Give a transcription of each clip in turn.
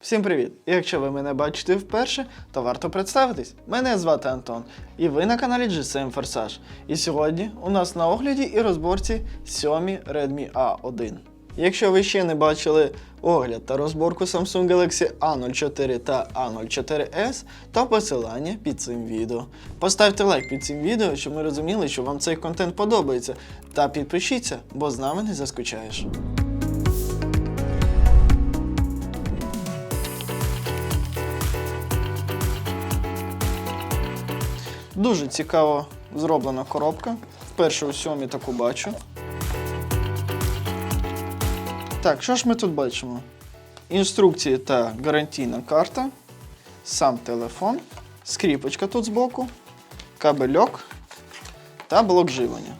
Всім привіт! Якщо ви мене бачите вперше, то варто представитись. Мене звати Антон, і ви на каналі GSM Forsage. І сьогодні у нас на огляді і розборці Xiaomi Redmi A1. Якщо ви ще не бачили огляд та розборку Samsung Galaxy A04 та A04s, то посилання під цим відео. Поставте лайк під цим відео, щоб ми розуміли, що вам цей контент подобається. Та підпишіться, бо з нами не заскучаєш. Дуже цікаво зроблена коробка. Вперше у сьомі таку бачу. Так, що ж ми тут бачимо? Інструкції та гарантійна карта, сам телефон, скріпочка тут збоку, кабельок та блок живлення.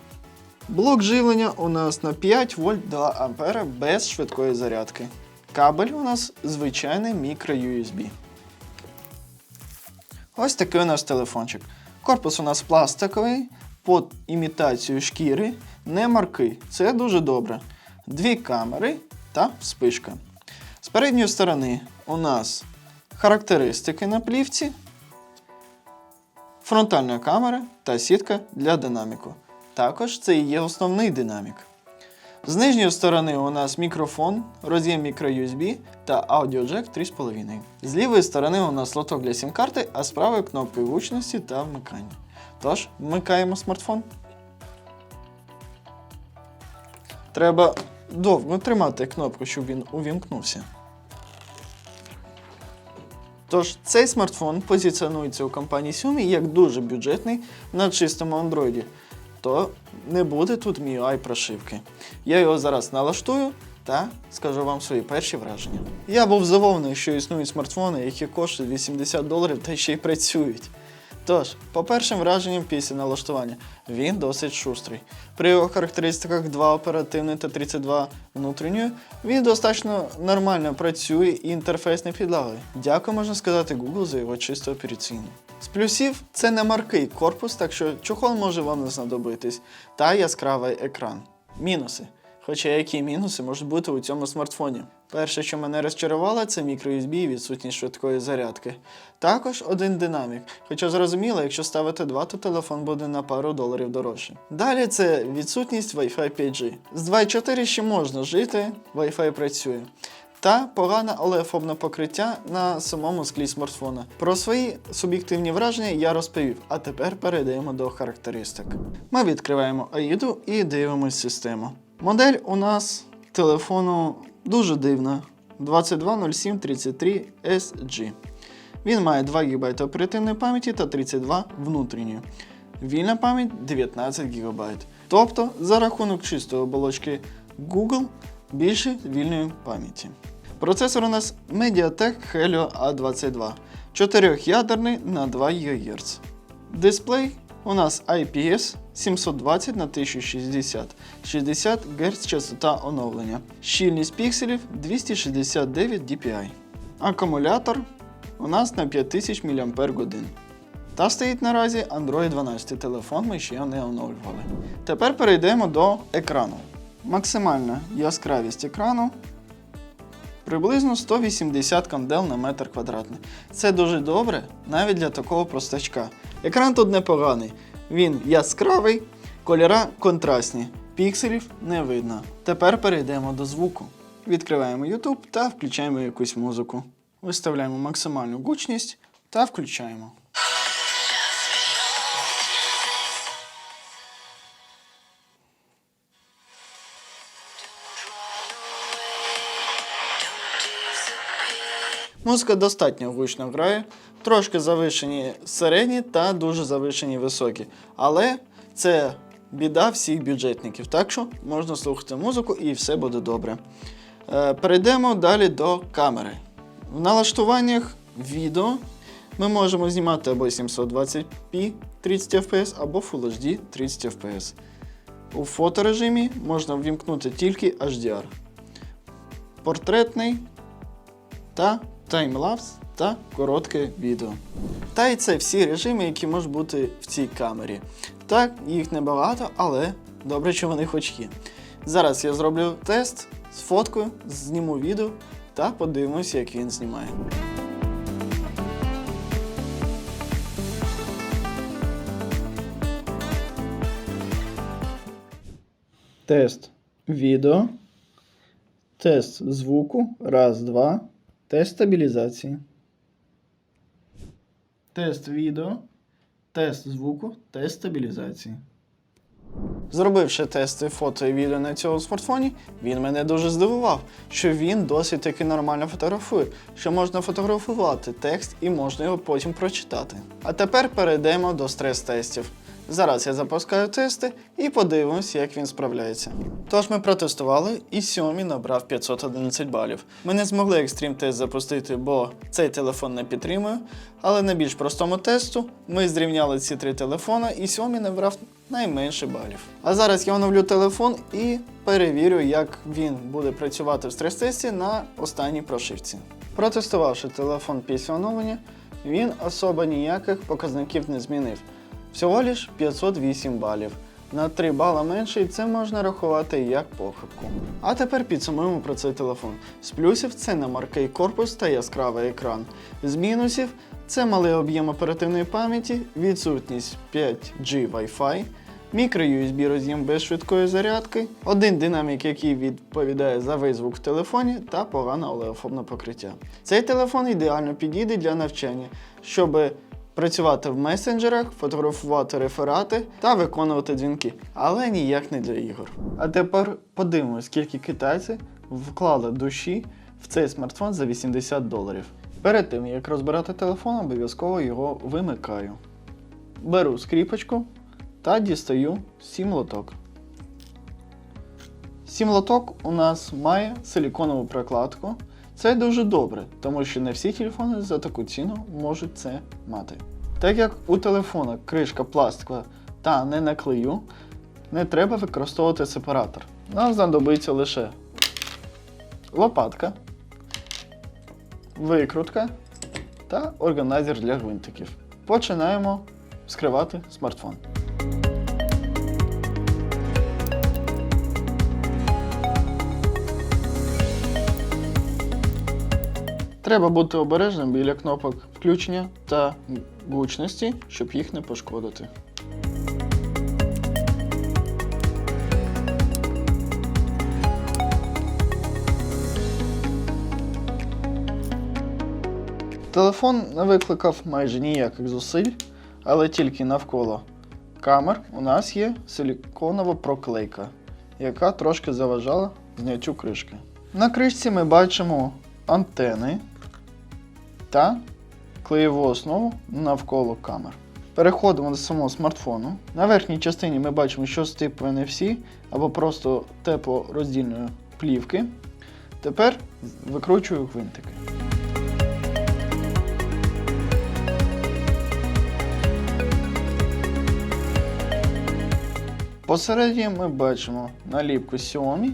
Блок живлення у нас на 5 вольт 2 ампера без швидкої зарядки. Кабель у нас звичайний мікро-USB. Ось такий у нас телефончик. Корпус у нас пластиковий, під імітацію шкіри, не марки. Це дуже добре. Дві камери та спишка. З передньої сторони у нас характеристики на плівці, фронтальна камера та сітка для динаміку. Також це і є основний динамік. З нижньої сторони у нас мікрофон, роз'єм microUSB та аудіоджек 3,5. З лівої сторони у нас лоток для сім-карти, а з правої кнопки гучності та вмикання. Тож, вмикаємо смартфон. Треба довго тримати кнопку, щоб він увімкнувся. Тож, цей смартфон позиціонується у компанії Xiaomi як дуже бюджетний на чистому Android. То не буде тут MIUI прошивки. Я його зараз налаштую та скажу вам свої перші враження. Я був здивований, що існують смартфони, які коштують 80 доларів та ще й працюють. Тож, по першим враженням після налаштування, він досить шустрий. При його характеристиках 2 оперативний та 32 внутрішньої, він достатньо нормально працює і інтерфейс не підлагає. Дякую, можна сказати, Google за його чисту операційну. З плюсів це не маркий корпус, так що чохол може вам не знадобитись, та яскравий екран. Мінуси. Хоча які мінуси можуть бути у цьому смартфоні? Перше, що мене розчарувало, це microUSB і відсутність швидкої зарядки. Також один динамік. Хоча зрозуміло, якщо ставити два, то телефон буде на пару доларів дорожче. Далі це відсутність Wi-Fi 5G. З 2.4 ще можна жити, Wi-Fi працює. Та погане олефобне покриття на самому склі смартфона. Про свої суб'єктивні враження я розповів, а тепер перейдемо до характеристик. Ми відкриваємо AIDу і дивимось систему. Модель у нас телефону дуже дивна 220733SG. Він має 2 ГБ оперативної пам'яті та 32 внутрішньої. Вільна пам'ять 19 ГБ. Тобто, за рахунок чистої оболочки Google більше вільної пам'яті. Процесор у нас Mediatek Helio A22, 4-ядерний на 2 ГГц. Дисплей у нас IPS 720 на 1060, 60 Гц частота оновлення. Щільність пікселів 269 dpi. Акумулятор у нас на 5000 мАч. Та стоїть наразі Android 12 телефон, ми ще не оновлювали. Тепер перейдемо до екрану. Максимальна яскравість екрану приблизно 180 кандел на метр квадратний. Це дуже добре навіть для такого простачка. Екран тут непоганий. Він яскравий, кольора контрастні, пікселів не видно. Тепер перейдемо до звуку. Відкриваємо YouTube та включаємо якусь музику. Виставляємо максимальну гучність та включаємо. Музика достатньо гучно грає, трошки завишені середні та дуже завишені високі. Але це біда всіх бюджетників, так що можна слухати музику і все буде добре. Е, Перейдемо далі до камери. В налаштуваннях відео ми можемо знімати або 720p 30 fps, або Full HD 30 fps. У фоторежимі можна ввімкнути тільки HDR. Портретний та таймлапс та коротке відео. Та й це всі режими, які можуть бути в цій камері. Так, їх небагато, але добре, що вони хоч є. Зараз я зроблю тест з фоткою, зніму відео та подивимось, як він знімає. Тест відео. Тест звуку. Раз, два. Тест стабілізації. Тест відео. Тест звуку. Тест стабілізації. Зробивши тести фото і відео на цьому смартфоні, він мене дуже здивував, що він досить таки нормально фотографує, що можна фотографувати текст і можна його потім прочитати. А тепер перейдемо до стрес-тестів. Зараз я запускаю тести і подивимось, як він справляється. Тож ми протестували, і Xiaomi набрав 511 балів. Ми не змогли екстрім тест запустити, бо цей телефон не підтримує. Але на більш простому тесту ми зрівняли ці три телефона, і Xiaomi набрав найменше балів. А зараз я оновлю телефон і перевірю, як він буде працювати в стрес-тесті на останній прошивці. Протестувавши телефон після оновлення, він особо ніяких показників не змінив. Всього лиш 508 балів. На 3 бала менше, і це можна рахувати як похибку. А тепер підсумуємо про цей телефон. З плюсів це немаркий корпус та яскравий екран. З мінусів це малий об'єм оперативної пам'яті, відсутність 5G Wi-Fi, мікро-USB роз'єм без швидкої зарядки, один динамік, який відповідає за весь звук в телефоні, та погане олеофобне покриття. Цей телефон ідеально підійде для навчання, щоб працювати в месенджерах, фотографувати реферати та виконувати дзвінки, але ніяк не для ігор. А тепер подивимось, скільки китайці вклали душі в цей смартфон за 80 доларів. Перед тим як розбирати телефон, обов'язково його вимикаю. Беру скріпочку та дістаю сім лоток. Сім лоток у нас має силіконову прокладку. Це дуже добре, тому що не всі телефони за таку ціну можуть це мати. Так як у телефона кришка пластикова та не на клею, не треба використовувати сепаратор. Нам знадобиться лише лопатка, викрутка та органайзер для гвинтиків. Починаємо вскривати смартфон. Треба бути обережним біля кнопок включення та гучності, щоб їх не пошкодити. Телефон не викликав майже ніяких зусиль, але тільки навколо камер у нас є силіконова проклейка, яка трошки заважала зняттю кришки. На кришці ми бачимо антени та клеєву основу навколо камер. Переходимо до самого смартфону. На верхній частині ми бачимо, що з типу NFC або просто теплороздільної плівки. Тепер викручую гвинтики. Посередині ми бачимо наліпку Xiaomi,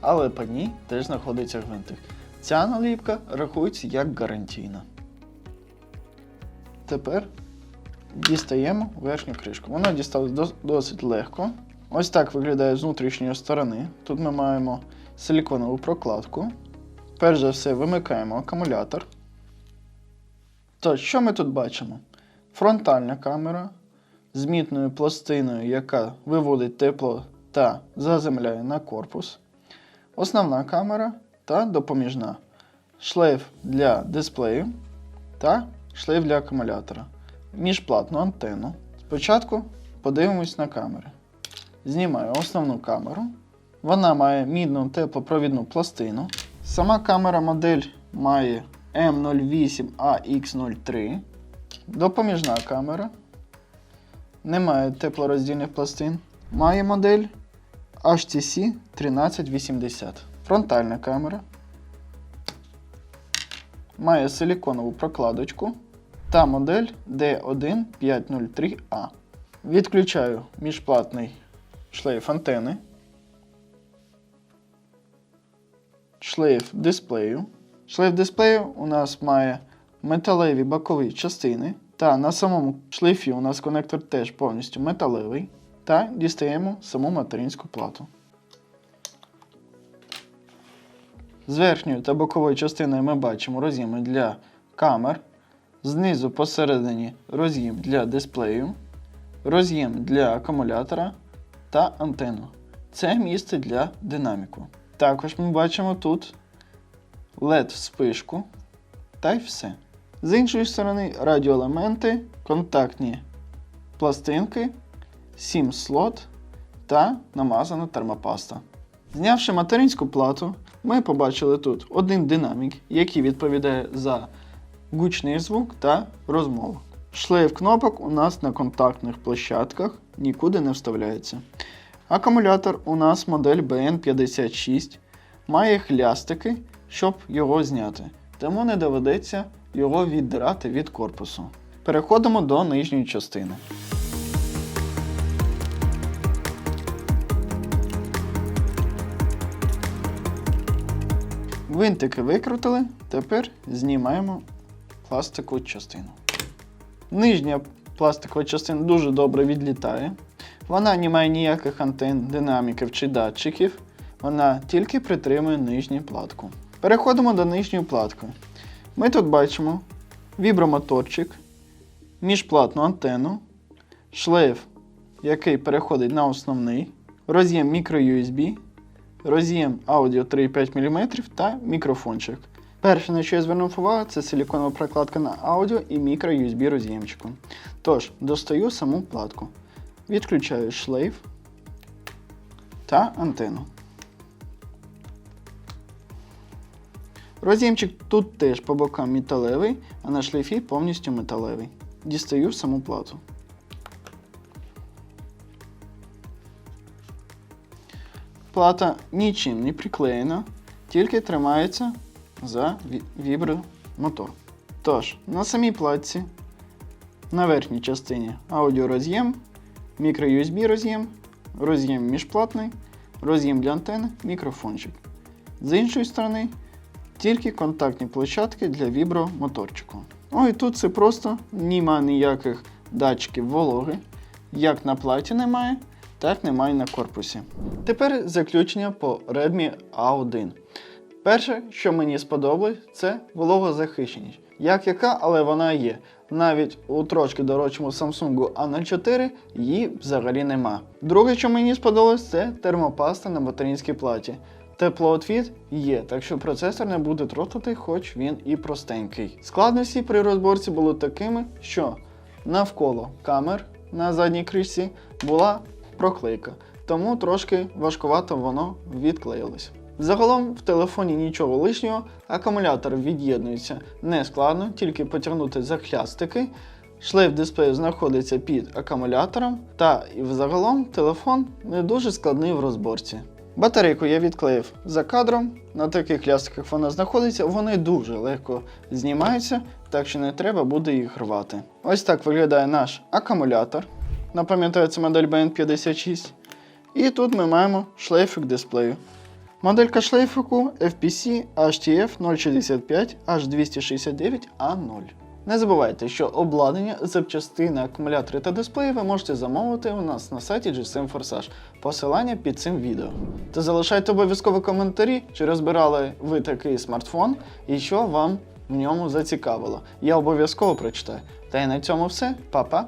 але по ній теж знаходиться гвинтик. Ця наліпка рахується як гарантійна. Тепер дістаємо верхню кришку. Вона дісталась досить легко. Ось так виглядає з внутрішньої сторони. Тут ми маємо силіконову прокладку. Перш за все, вимикаємо акумулятор. Тож, що ми тут бачимо? Фронтальна камера з мітною пластиною, яка виводить тепло та заземляє на корпус. Основна камера та допоміжна. Шлейф для дисплею та шлейф для акумулятора. Міжплатну антенну. Спочатку подивимось на камери. Знімаю основну камеру. Вона має мідну теплопровідну пластину. Сама камера модель має M08AX03. Допоміжна камера. Немає теплороздільних пластин. Має модель HTC 1380. Фронтальна камера. Має силіконову прокладочку та модель D1503A. Відключаю міжплатний шлейф антени. Шлейф дисплею. Шлейф дисплею у нас має металеві бокові частини. Та на самому шлейфі у нас конектор теж повністю металевий. Та дістаємо саму материнську плату. З верхньої та бокової частини ми бачимо роз'єми для камер, знизу посередині роз'єм для дисплею, роз'єм для акумулятора та антенну. Це місце для динаміку. Також ми бачимо тут LED-вспишку та й все. З іншої сторони радіоелементи, контактні пластинки, 7 слот та намазана термопаста. Знявши материнську плату, ми побачили тут один динамік, який відповідає за гучний звук та розмову. Шлейф кнопок у нас на контактних площадках нікуди не вставляється. Акумулятор у нас модель BN56 має хлястики, щоб його зняти, тому не доведеться його віддирати від корпусу. Переходимо до нижньої частини. Винтики викрутили, тепер знімаємо пластикову частину. Нижня пластикова частина дуже добре відлітає. Вона не має ніяких антен, динаміків чи датчиків. Вона тільки притримує нижню платку. Переходимо до нижньої платки. Ми тут бачимо вібромоторчик, міжплатну антенну, шлейф, який переходить на основний, роз'єм microUSB, роз'єм аудіо 3,5 мм та мікрофончик. Перше, на що я звернув увагу, це силіконова прокладка на аудіо і мікро-USB роз'ємчику. Тож, достаю саму платку. Відключаю шлейф та антенну. Роз'ємчик тут теж по бокам металевий, а на шлейфі повністю металевий. Дістаю саму плату. Плата нічим не приклеєна, тільки тримається за ві- вібромотор. Тож, на самій платці, на верхній частині аудіороз'єм, мікро-USB роз'єм, роз'єм міжплатний, роз'єм для антени, мікрофончик. З іншої сторони, тільки контактні площадки для вібромоторчику. Ну і тут це просто нема ніяких датчиків вологи. Як на платі немає, так немає на корпусі. Тепер заключення по Redmi A1. Перше, що мені сподобалось, це вологозахищеність. Як яка, але вона є. Навіть у трошки дорожчому Samsung A04 її взагалі нема. Друге, що мені сподобалось, це термопаста на материнській платі. Теплоотвід є, так що процесор не буде трохати, хоч він і простенький. Складності при розборці були такими, що навколо камер на задній кришці була проклейка, тому трошки важкувато воно відклеїлось. Загалом в телефоні нічого лишнього, акумулятор від'єднується не складно, тільки потягнути за хлястики. Шлейф дисплею знаходиться під акумулятором, та і взагалом телефон не дуже складний в розборці. Батарейку я відклеїв за кадром. На таких лястиках вона знаходиться, вони дуже легко знімаються, так що не треба буде їх рвати. Ось так виглядає наш акумулятор. Напам'ятаю, це модель BN56. І тут ми маємо шлейфик дисплею. Моделька шлейфику FPC HTF 065 H269A0. Не забувайте, що обладнання, запчастини, акумулятори та дисплеї ви можете замовити у нас на сайті GSM Forsage. Посилання під цим відео. Та залишайте обов'язково коментарі, чи розбирали ви такий смартфон і що вам в ньому зацікавило. Я обов'язково прочитаю. Та й на цьому все. Па-па!